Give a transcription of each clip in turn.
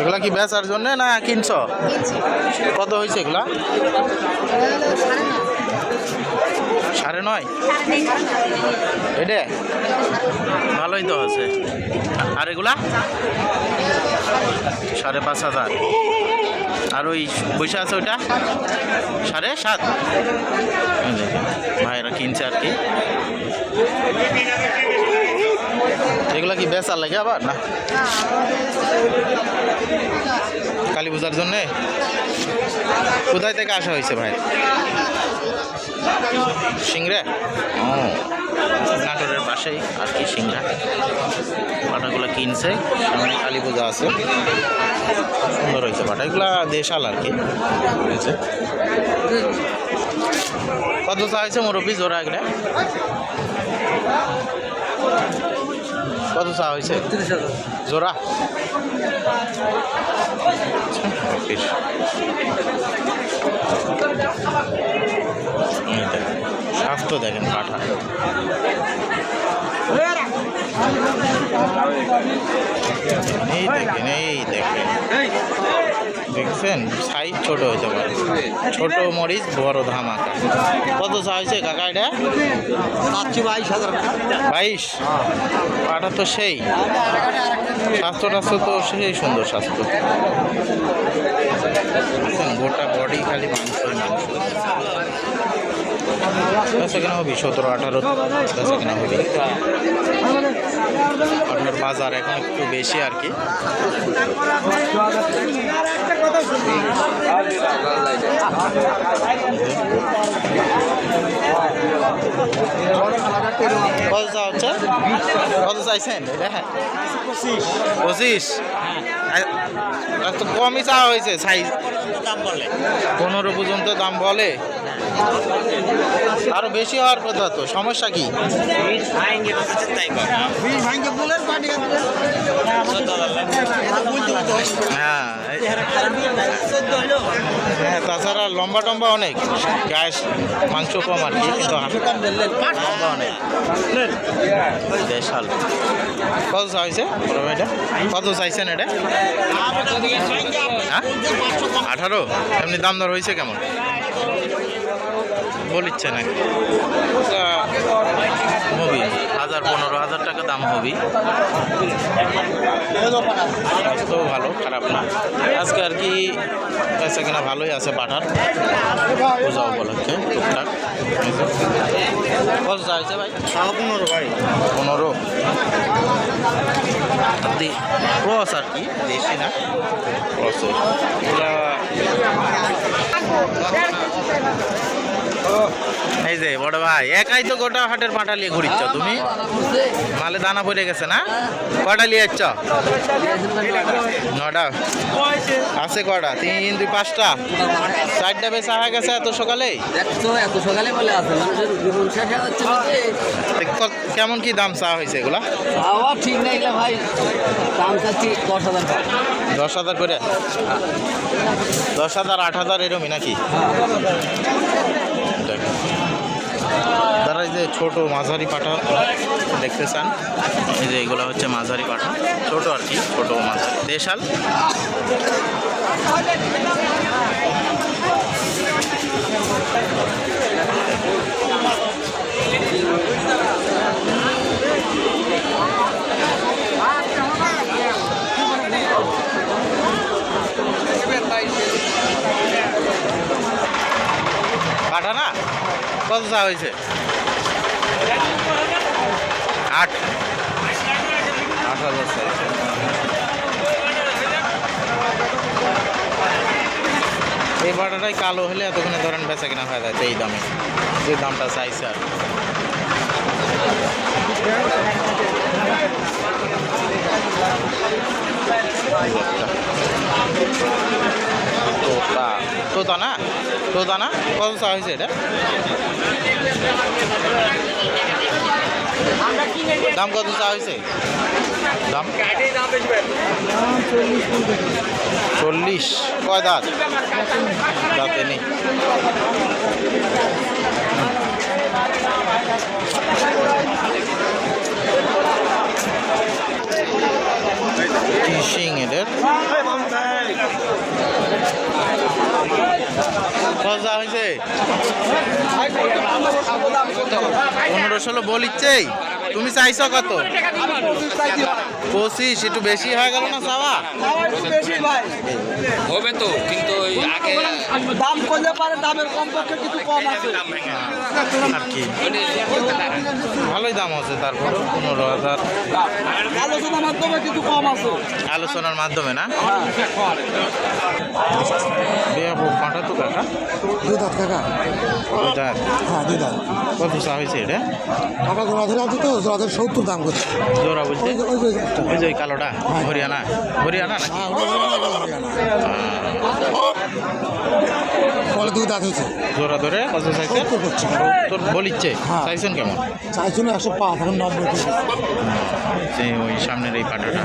এগুলা কি বেচার জন্য না কিনছ? কত হয়েছে এগুলা? সাড়ে নয়? এটা? ভালোই তো আছে। আর এগুলা? সাড়ে পাঁচ হাজার। আর ওই পয়সা আছে ওইটা? সাড়ে সাত? ভাইরা কিনছে আর কি। এগুলা কি বেচার লাগে আবার? না। কালী পূজার জন্যে? কোথায় থেকে আসা হয়েছে ভাই? সিংড়া? ও। নাটোরের পাশেই, আর কি সিংড়া। পাটাগুলো কিনছে, সামনে কালী পূজা আছে। সুন্দর হয়েছে পাটা। এগুলা দেশাল আর কি। কত চা হয়েছে মুরব্বী? জোড়া এগুলা। কত চা হয়েছে? জোড়া। স্বাস্থ্য দেখেন পাঠা এই দেখেন এই দেখেন। দেখছেন? সাইজ ছোট হয়েছে ছোট মরিচ বড় ধামাকা। কত চা হয়েছে কাকা এটা? বাইশ হাজার বাইশ? পাটা তো সেই। স্বাস্থ্য টাস্থ্য তো সেই সুন্দর স্বাস্থ্য। গোটা বডি খালি মাংসই মাংস। কেনা হবি সতেরো আঠারো কেনা হবি আপনার বাজার এখন একটু বেশি আর কি। চা তো কমই চা হয়েছে, সাইজ। দাম বলে পনেরো পর্যন্ত দাম বলে। আরও বেশি হওয়ার কথা তো, সমস্যা কি? হ্যাঁ তাছাড়া লম্বা টম্বা অনেক, গ্যাস, মাংস কম আর কি কত চা হয়েছে কত চাইছেন এটা? হ্যাঁ? আঠারো? এমনি দাম দর হয়েছে কেমন? বলিচ্ছে নাকি হবি হাজার পনেরো হাজার টাকা দাম হবি। স্বাস্থ্যও ভালো খারাপ না। আজকে আর কি বেচা কিনা ভালোই আছে পাঠার। পূজা উপলক্ষে টুকটাক। কত চাইছে ভাই। পনেরো ভাই। পনেরো। ক্রস আর কি দেশি না? ক্রসের। এগুলা এই যে, বড় ভাই, একাই তো গোটা হাটের পাটা নিয়ে ঘুরিচ্ছ তুমি? মালে দানা পড়ে গেছে না? কটা নিয়ে যাচ্ছ নটা। আছে কটা? তিন, দুই, পাঁচটা? চারটা বেচা হয়ে গেছে এত সকালে? কেমন কি দাম চা হয়েছে এগুলা? ঠিক নেই ভাই দশ হাজার দশ হাজার করে। দশ হাজার, আট হাজার এরমই নাকি? এই যে ছোট মাঝারি পাঠা দেখতে চান, এই যে এগুলো হচ্ছে মাঝারি পাঠা ছোট আর কি, ছোট মাঝারি। দেশাল? কত চা হয়েছে? আট। আট হাজার চাইছে এই বাটাটাই কালো হলে এতক্ষণে ধরেন বেচা কিনা হয়ে যায় এই দামে, যে দামটা চাইছে আর তোতা না? তোতা না? কত চা হয়েছে এটা? দাম কত চা হয়েছে দাম? চল্লিশ। কয় দাঁত? দাঁতে নেই এদের। কত হয়েছে পনেরো ষোলো বলিচ্ছে তুমি চাইছো কত? পঁচিশ একটু বেশি হয়ে গেল না চাওয়া? হবে তো কিন্তু দাম করলে পারে দামের কমপক্ষে কিছু কম আছে। আর কি? ভালোই দাম আছে তারপর পনেরো হাজার। আলোচনার মাধ্যমে কিছু কম আছে। আলোচনার মাধ্যমে না? বিয়া তো কাকা? দুই দাঁত কাকা। দুই দাঁত। হ্যাঁ দুই দাঁত কত চা হয়েছে এটা? কাকা জোড়া ধরে আছে তো জোড়া ধরে সত্তর দাম করছে। জোড়া বলতে? ওই যে- কালোটা? হরিয়ানা? হরিয়ানা না হ্যাঁ হরিয়ানা, হরিয়ানা। বলে দুই দাঁত হয়েছে। জোড়া ধরে কত চাইছে? তোর বলিচ্ছে। হ্যাঁ। চাইছেন কেমন? চাইছিল একশো পাঁচ এখন নব্বই ওই সামনের এই পাটাটা।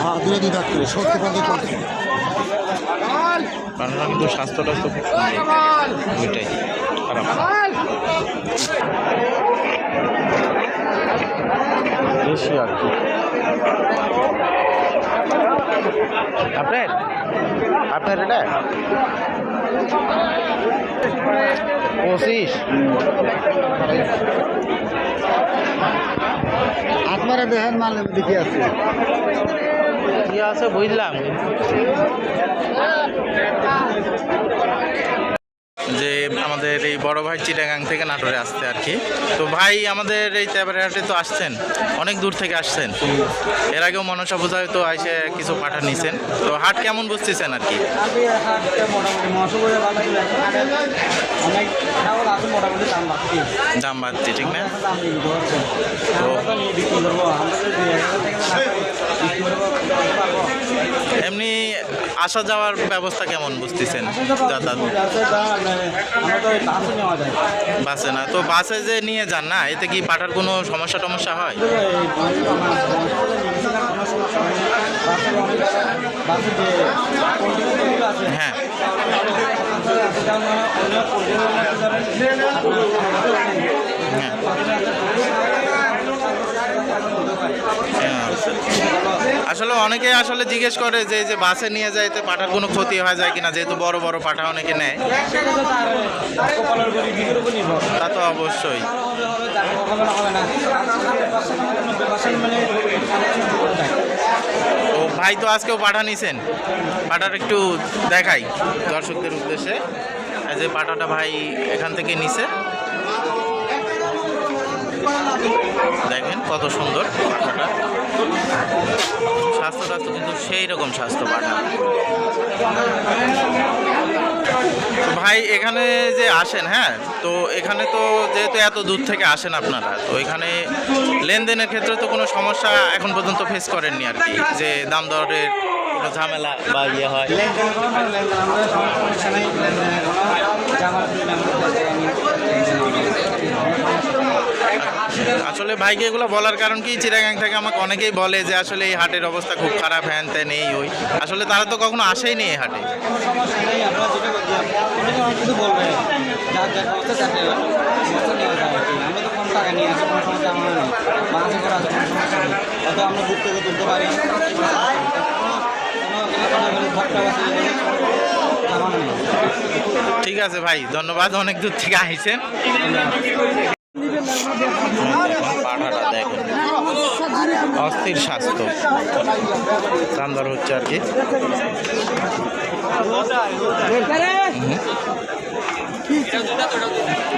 হ্যাঁ দুই দাঁত করে সত্তর পঞ্চাশ পাটাটা কিন্তু স্বাস্থ্যটা তো খুব সুন্দর। দুইটাই। খারাপ বেশি আর কি। আপনার? আপনার এটা? পঁচিশ। আপনারা দেখেন মাল দেখি আছে? কি আছে বুঝলাম। যে আমাদের এই বড় ভাই চিটাগাং থেকে নাটোরে আসতে আর কি। তো ভাই আমাদের এই তেবারহাটে তো আসছেন অনেক দূর থেকে আসছেন। এর আগেও মনসা পূজায় তো এসে কিছু পাঠা নিছেন। তো হাট কেমন বুঝতেছেন আর কি? অনেক আছে মোটামুটি দাম বাড়ছে। ঠিক না? দাম বিক্রি করছে। আমরা নিয়ে বিক্রি করব আমরা তো দুই হাজার থেকে না বিক্রি করব। পারব এমনি আসা যাওয়ার ব্যবস্থা কেমন বুঝতেছেন? যাতায়াত? আমরা তো বাসে নেওয়া যায়। বাসে না তো বাসে যে নিয়ে যান না এতে কি পাঠার কোনো সমস্যা টমস্যা হ্যাঁ? হ্যাঁ। আসলে অনেকে আসলে জিজ্ঞেস করে যে যে বাসে নিয়ে যায়, এতে পাঠার কোনো ক্ষতি হয়ে যায় কিনা, যেহেতু বড় বড় পাঠা অনেকে নেয়। তা তো অবশ্যই। ভাই তো আজকেও পাঠা নিছেন। পাঠার একটু দেখাই দর্শকদের উদ্দেশ্যে। যে পাঠাটা ভাই এখান থেকে নিছে। দেখেন কত সুন্দর পাঠাটা। স্বাস্থ্য স্বাস্থ্য কিন্তু সেই রকম স্বাস্থ্য পাঠা। ভাই, এখানে যে আসেন হ্যাঁ তো এখানে তো যেহেতু এত দূর থেকে আসেন আপনারা, তো এখানে লেনদেনের ক্ষেত্রে তো কোনো সমস্যা এখন পর্যন্ত ফেস করেননি আর কি, যে দাম দরের কোনো ঝামেলা বা ইয়ে হয়। আসলে ভাইকে এগুলো বলার কারণ কি? চিরাগাং থেকে আমাকে অনেকেই বলে যে আসলে এই হাটের অবস্থা খুব খারাপ, হ্যান ত্যান, এই, ওই। আসলে তারা তো কখনো আসেই নেই এই হাটে। ঠিক আছে ভাই, ধন্যবাদ, অনেক দূর থেকে আইছেন। অস্থির স্বাস্থ্য। দামদর হচ্ছে আর কি।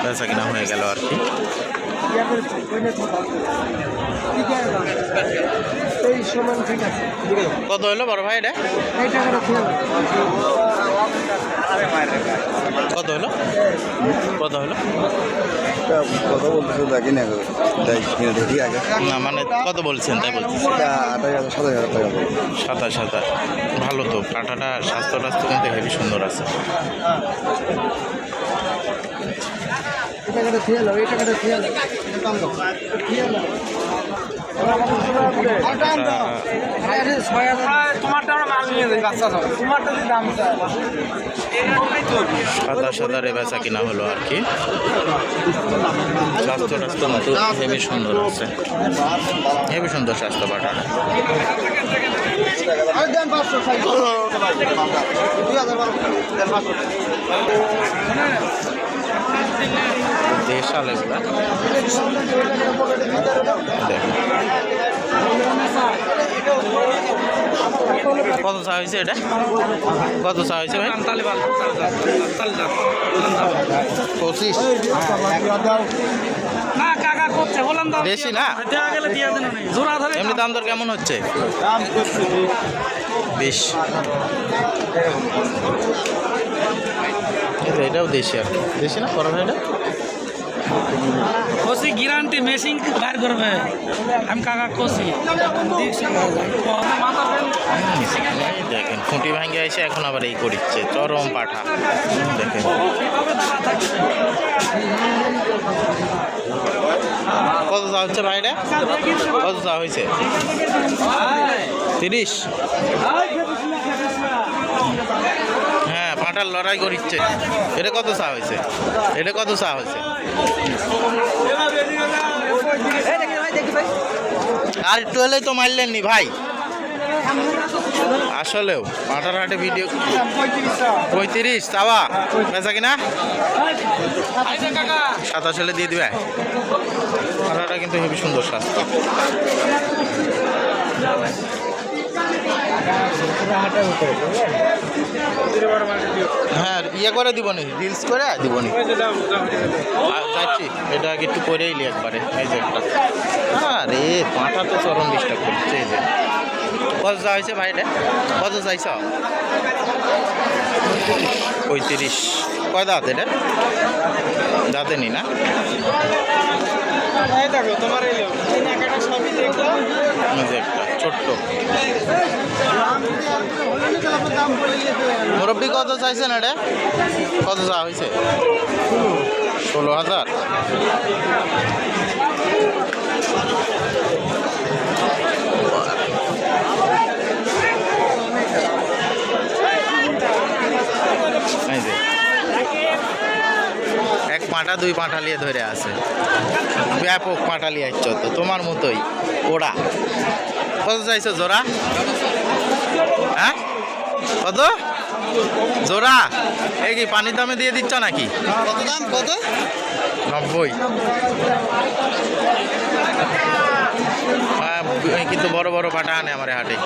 বেচা কিনা হয়ে গেল আর কি। কত হলো বড় ভাই এটা? কত হলো? কত হলো? কথা বলতেছে দেখি না তাই কিনে দেখি আগে। না মানে কত বলছেন তাই বলছি আঠাশ হাজার সাতাশ হাজার টাকা সাতাশ ভালো তো কাঁটাটা স্বাস্থ্য টাস্থ্য কিন্তু হেভি সুন্দর আছে। এই টাকাটা খেয়ে এই টাকাটা খেয়ে দাও। সাদা সাদা বেচা কিনা হলো আর কি। স্বাস্থ্য টাস্থ্য মতো হেভি সুন্দর আছে। হেভি সুন্দর স্বাস্থ্য পাঁচশো দুই হাজার এগুলা। দেখো কত চা হয়েছে এটা? কত চা হয়েছে ভাই? পঁচিশ। বেশি না? এমনি দাম দর কেমন হচ্ছে? বিশ। এই তো এটাও দেশি আর কি। দেশি না? ভাই এটা? কষি গ্যারান্টি, মেশিন বার করবে? আমি কাকা কষি। দেখেন, খুঁটি ভাঙ্গে এসে এখন আবার এই করিচ্ছে, চরম পাঠা। দেখেন। কত চা হচ্ছে ভাইটা? কত চা হয়েছে তিরিশ? পাঁটার লড়াই করিচ্ছে। এটা কত চা হয়েছে? এটা কত চা হয়েছে? আর একটু হলেই তো মারলেন নি ভাই। আসলেও পাঁটার হাটে ভিডিও পঁয়ত্রিশ, চাওয়া। বেচা কিনা? সাতাশ হলে দিয়ে দিবে। পাঁটাটা কিন্তু হেবি সুন্দর স্বাস্থ্য হ্যাঁ ইয়ে করে দিব নি রিলস করে দিব নি যাচ্ছি। এটা আগে একটু করেই লি একবারে, এই যে একটা। আরে পাঁঠা তো চরম ডিস্টার্ব করছে, এই যে। কত চা হয়েছে ভাইটা কত চাইছ পঁয়ত্রিশ। কয় দাঁত এটা? দাঁতে নি? না তোমার সবই দেখলাম এই যে একটা ছোট্ট দাম বলে মুরব্বী কত চাইছেন এটা? কত চা হয়েছে ষোলো হাজার। এক পাঁটা, দুই পাঁটা নিয়ে ধরে আছে। ব্যাপক পাঁটা নিয়ে আসছ তো, তোমার মতোই। ওরা কত চাইছো জোড়া? হ্যাঁ? কত? জোড়া। এই কি পানির দামে দিয়ে দিচ্ছ নাকি? কত দাম? কত? নব্বই। কিন্তু বড় বড় পাঠা আনে আমার হাটে।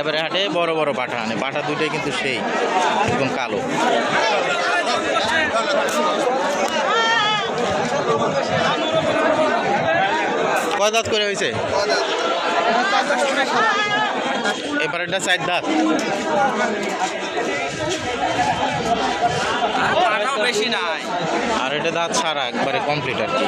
এবারে হাটে বড় বড় পাঠা আনে। পাঠা দুইটাই কিন্তু সেই একদম কালো। কয় দাঁত করে হয়েছে? এবার এটা চার দাঁত বেশি নাই। আর এটা দাঁত ছাড়া একবারে কমপ্লিট আর কি।